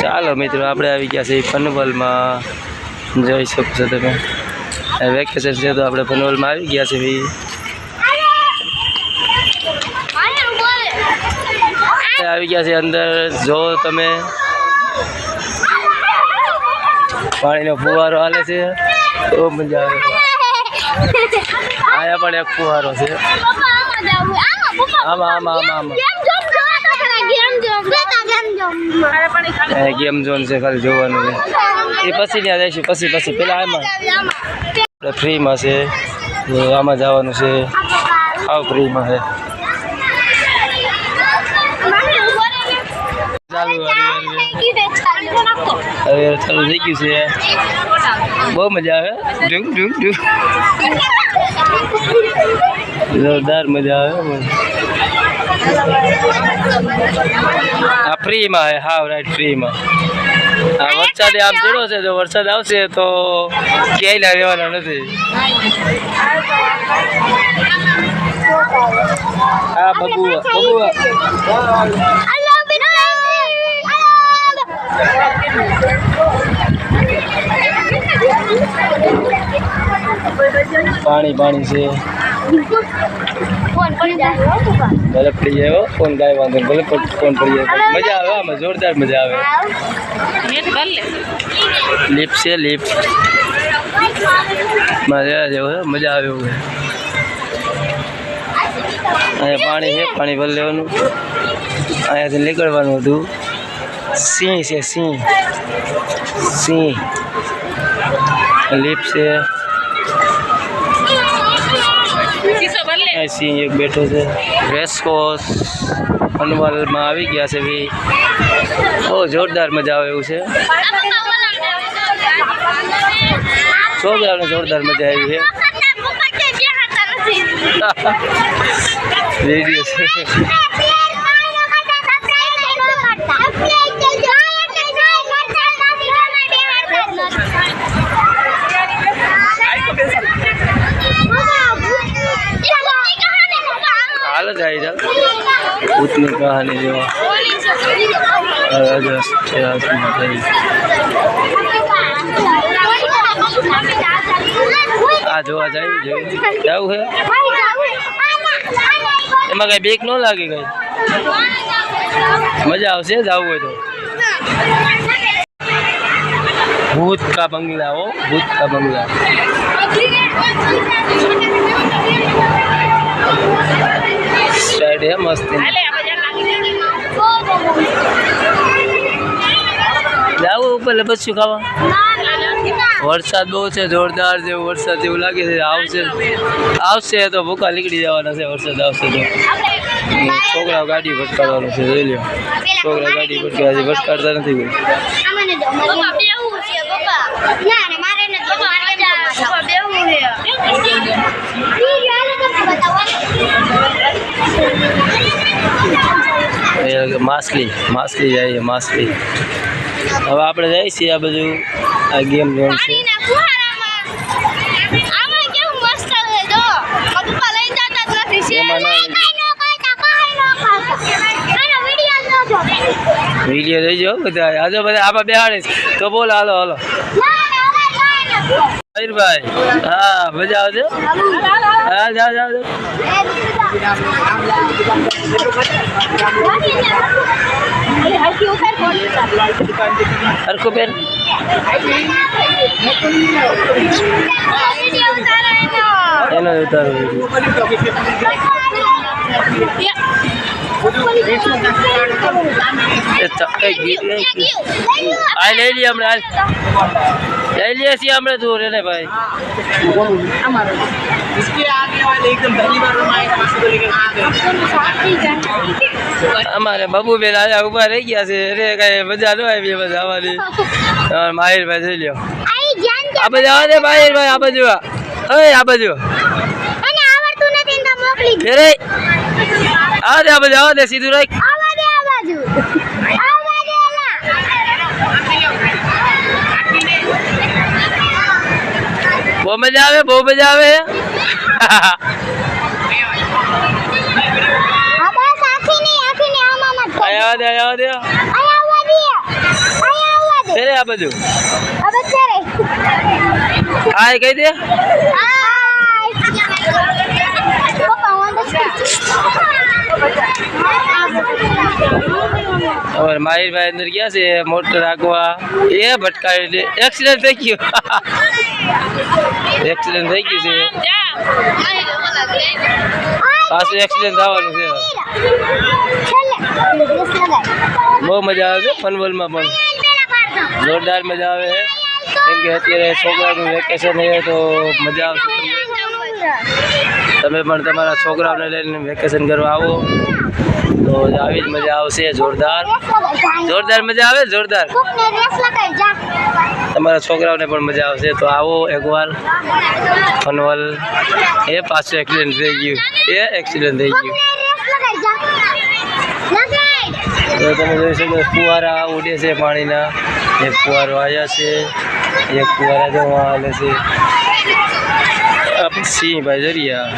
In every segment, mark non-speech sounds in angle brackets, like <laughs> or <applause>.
ચાલો મિત્રો આપણે આવી ગયા છે પનવલમાં. જોઈ શકો છો તમે. વેકેશન છે તો આપણે પનવલમાં આવી ગયા છે ભાઈ. આવી ગયા છે અંદર. જો તમે. પાણીનો ફુવારો હાલે છે. બહુ મજા આવે. આયા પણ એક ફુવારો છે. આમાં આમાં આમાં આમાં. ગેમ ઝોન છે ખાલી જોવાનું છે. એ પછી ત્યાં જઈશું પછી પછી. પેલા આમાં. આપણે ફ્રીમાં છે આમાં જવાનું છે. આવ ફ્રીમાં છે. ચાલુ હવે ચાલુ થઈ ગયું છે. બહુ મજા આવે ડુંગ ડુંગ ડુંગ જોરદાર મજા આવે આ ફ્રીમાં હે હા રાઈટ ફ્રીમાં. આ વરસાદ આમ જોડો છે જો વરસાદ આવશે તો ક્યાંય રહેવાના નથી. હા બબુઆ બબુઆ પાણી પાણી છે. ભલે પડી જાય હો ફોન કાંઈ વાંધો ભલે ફોન ફોન પડી જાય મજા આવે આમાં જોરદાર મજા આવે. લિપ છે લિપ મજા જેવું મજા આવે એવું અહીંયા પાણી છે પાણી ભરી લેવાનું. અહીંયાથી નીકળવાનું હતું. સિંહ છે સિંહ. સિંહ. લિપ છે. આ સિંહ એક બેઠો છે. રેસકોસ અનવાલમાં આવી ગયા છે ભાઈ બહુ જોરદાર મજા આવે એવું છે. છોકરાઓને જોરદાર મજા આવી છે? <laughs> <laughs> વીડિયો છે. ભૂતની કહાની જેવા અરજસ છે આસમાં થઈ આ જોવા જાય જોઈ જવું છે એમાં કઈ બેક ન લાગે કઈ મજા આવશે જવું હોય તો ભૂત કા બંગલા હો ભૂત કા બંગલા જાવું ઉપર લપસ્યું ખાવા. વરસાદ બહુ છે જોરદાર જેવું વરસાદ જેવું લાગે છે આવશે. આવશે તો ભૂકા નીકળી જવાના છે વરસાદ આવશે તો. છોકરાઓ ગાડી ભટકાડવાનું છે જોઈ લ્યો. છોકરા ગાડી ભટકાડે છે ભટકાડતા નથી કોઈ. એ માછલી માછલી જાય છે માછલી. હવે આપણે જઈએ છીએ આ બધું આ ગેમ ઝોન છે વીડિયો જોઈજો બધા. આજે બધા આપણા બેહાડીશ તો બોલો હાલો હાલો. મયુરભાઈ હા મજા આવશે હા જાઓ જાઓ જાઓ. હરખું બેન એનો ઉતારો આ લઈ લઈએ હમણાં લઈ લઈએ છીએ હમણાં તું રે ને ભાઈ. અમારે બબુ બેન આજે ઊભા રહી ગયા છે. અરે કઈ મજા ન આવી બધા આવવાની. માહિર ભાઈ જોઈ લ્યો. આ બાજુ આવો ને માહિર ભાઈ આ બાજુ હવે આ બાજુ. અરે આ દે આ બાજુ આ દે સીધું રાખ. આવા દે આ બાજુ બહુ મજા આવે બહુ મજા આવે. આ બાજુ. આ બાજુ તેરે દે. અમારે માહિરભાઈ અંદર ગયા છે મોટર રાખવા એ ભટકાવી દે એક્સિડન્ટ થઈ ગયું એક્સિડન્ટ થઈ ગયું છે પાછું એક્સિડન્ટ થવાનું છે બહુ મજા આવે છે ફનવલમાં પણ જોરદાર મજા આવે છે કેમ કે અત્યારે છોકરાનું વેકેશન છે તો મજા આવશે તમે પણ તમારા છોકરાઓને લઈને વેકેશન કરવા આવો. તો આવી જ મજા આવશે જોરદાર. જોરદાર મજા આવે જોરદાર? તમારા છોકરાઓને પણ મજા આવશે. તો આવો એકવાર. ફનવલ. એ પાછું એક્સિડન્ટ થઈ ગયું. એ એક્સિડન્ટ થઈ ગયું. તો તમે જોઈ શકો ફુવારા ઉડે છે પાણીના. એક ફુવારો આવ્યા છે. એક ફુવારા જવા આવે છે. આ પછી સિંહ ભાઈ જરિયા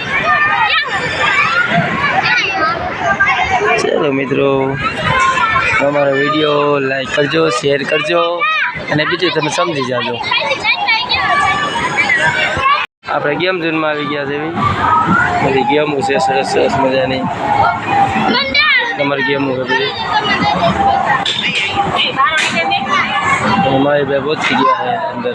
ચલો મિત્રો અમારો વીડિયો લાઈક કરજો શેર કરજો અને બીજું તમે સમજી જાજો આપણે ગેમ ઝોનમાં આવી ગયા છે ભાઈ બધી ગેમો છે સરસ સરસ મજાની તમારી ગેમો છે બધી અને મારી ભાઈ પહોંચી ગયા છે અંદર